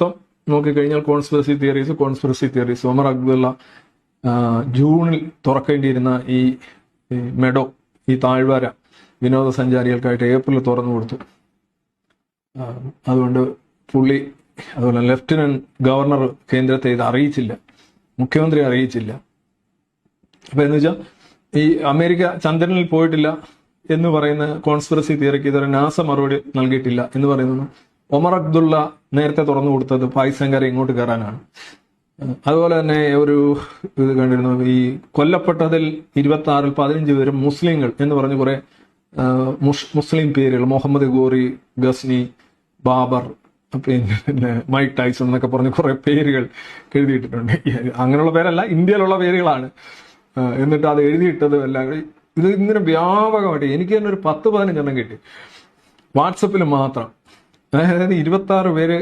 മൊത്തം നോക്കിക്കഴിഞ്ഞാൽ conspiracy theories conspiracy theories Omar Abdullah ജൂണിൽ തുറക്കേണ്ടിയിരുന്ന ഈ മെഡോ ഈ താഴ്വര വിനോദസഞ്ചാരികൾക്കായിട്ട് ഏപ്രിൽ തുറന്നു കൊടുത്തു. അതുകൊണ്ട് പുള്ളി അതുപോലെ ലെഫ്റ്റനന്റ് ഗവർണർ കേന്ദ്രത്തെ ഇത് അറിയിച്ചില്ല. മുഖ്യമന്ത്രി അറിയിച്ചില്ല. അപ്പൊ എന്ന് വെച്ചാൽ ഈ അമേരിക്ക ചന്ദ്രനിൽ പോയിട്ടില്ല എന്ന് പറയുന്ന കോൺസ്പിറസി തിയറിക്ക് ഇതുവരെ നാസ മറുപടി നൽകിയിട്ടില്ല എന്ന് പറയുന്നത് ഒമർ അബ്ദുള്ള നേരത്തെ തുറന്നു കൊടുത്തത് പാകിസ്ഥാൻകാരെ ഇങ്ങോട്ട് കയറാനാണ്. അതുപോലെ തന്നെ ഒരു ഇത് കണ്ടിരുന്നു ഈ കൊല്ലപ്പെട്ടതിൽ ഇരുപത്തി ആറിൽ പതിനഞ്ച് പേരും മുസ്ലിങ്ങൾ എന്ന് പറഞ്ഞ് കുറെ മുസ്ലിം പേരുകൾ മുഹമ്മദ് ഗോറി ഗസ്നി ബാബർ പിന്നെ മൈക്ക് ടൈസൺ എന്നൊക്കെ പറഞ്ഞ് കുറെ പേരുകൾ എഴുതിയിട്ടിട്ടുണ്ട്. അങ്ങനെയുള്ള പേരല്ല ഇന്ത്യയിലുള്ള പേരുകളാണ്. എന്നിട്ട് അത് എഴുതിയിട്ടത് എല്ലാം ഇത് ഇങ്ങനെ വ്യാപകമായിട്ട് എനിക്ക് തന്നെ ഒരു പത്ത് പതിനഞ്ചെണ്ണം കിട്ടി. വാട്സപ്പിൽ മാത്രം. ഇരുപത്തി ആറ് പേര്